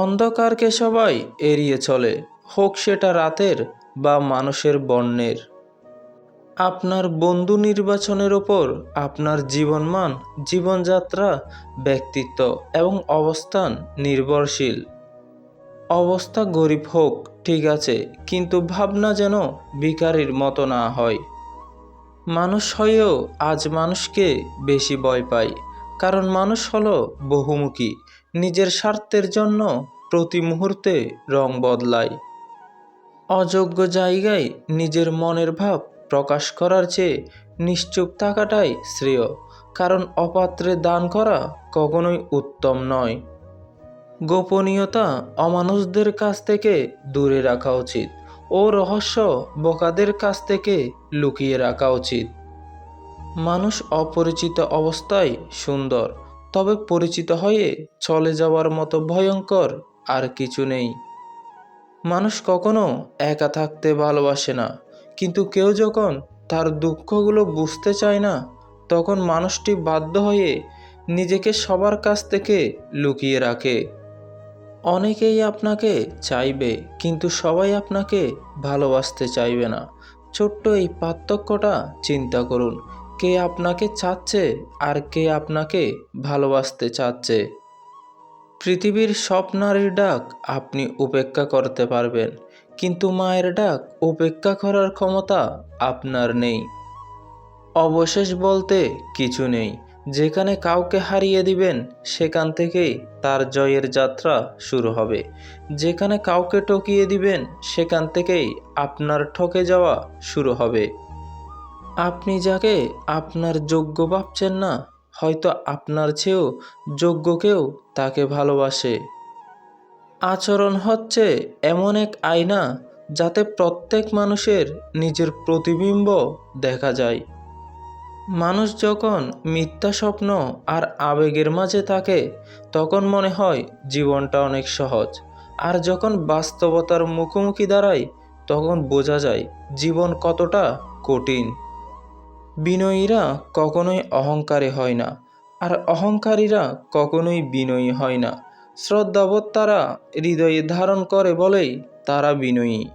অন্ধকারকে সবাই এড়িয়ে চলে, হোক সেটা রাতের বা মানুষের বন্যের। আপনার বন্ধু নির্বাচনের ওপর আপনার জীবনমান জীবনযাত্রা, ব্যক্তিত্ব এবং অবস্থান নির্ভরশীল। অবস্থা গরিব হোক, ঠিক আছে, কিন্তু ভাবনা যেন ভিখারির মতো না হয়। মানুষ হয়েও আজ মানুষকে বেশি ভয় পায়, কারণ মানুষ হলো বহুমুখী। নিজের স্বার্থের জন্য প্রতি মুহূর্তে রং বদলায়। অযোগ্য জায়গায় নিজের মনের ভাব প্রকাশ করার চেয়ে নিশ্চুপ থাকাটাই শ্রেয়, কারণ অপাত্রে দান করা কখনোই উত্তম নয়। গোপনীয়তা অমানুষদের কাছ থেকে দূরে রাখা উচিত ও রহস্য বোকাদের কাছ থেকে লুকিয়ে রাখা উচিত। মানুষ অপরিচিত অবস্থায় সুন্দর তবে পরিচিত হয়ে চলে যাওয়ার মতো ভয়ঙ্কর আর কিছু নেই। মানুষ কখনো একা থাকতে ভালোবাসে না, কিন্তু কেউ যখন তার দুঃখগুলো বুঝতে চায় না, তখন মানুষটি বাধ্য হয়ে নিজেকে সবার কাছ থেকে লুকিয়ে রাখে। অনেকেই আপনাকে চাইবে, কিন্তু সবাই আপনাকে ভালোবাসতে চাইবে না। ছোট্ট এই পার্থক্যটা চিন্তা করুন কে আপনাকে চাচ্ছে আর কে আপনাকে ভালোবাসতে চাচ্ছে? পৃথিবীর সব নারীর ডাক আপনি উপেক্ষা করতে পারবেন, কিন্তু মায়ের ডাক উপেক্ষা করার ক্ষমতা আপনার নেই। অবশেষ বলতে কিছু নেই, যেখানে কাউকে হারিয়ে দিবেন, সেখান থেকেই তার জয়ের যাত্রা শুরু হবে। যেখানে কাউকে টকিয়ে দিবেন, সেখান থেকেই আপনার ঠকে যাওয়া শুরু হবে। আপনি যাকে আপনার যোগ্য ভাবছেন না, হয়তো আপনার চেয়েও যোগ্য কেউ তাকে ভালোবাসে। আচরণ হচ্ছে এমন এক আয়না যাতে প্রত্যেক মানুষের নিজের প্রতিবিম্ব দেখা যায়। মানুষ যখন মিথ্যা স্বপ্ন আর আবেগের মাঝে থাকে, তখন মনে হয় জীবনটা অনেক সহজ। আর যখন বাস্তবতার মুখোমুখি দাঁড়ায়, তখন বোঝা যায় জীবন কতটা কঠিন। বিনয়ীরা কখনোই অহংকারে হয় না, আর অহংকারীরা কখনোই বিনয়ী হয় না। শ্রদ্ধাবোধ তারা হৃদয়ে ধারণ করে বলেই তারা বিনয়ী।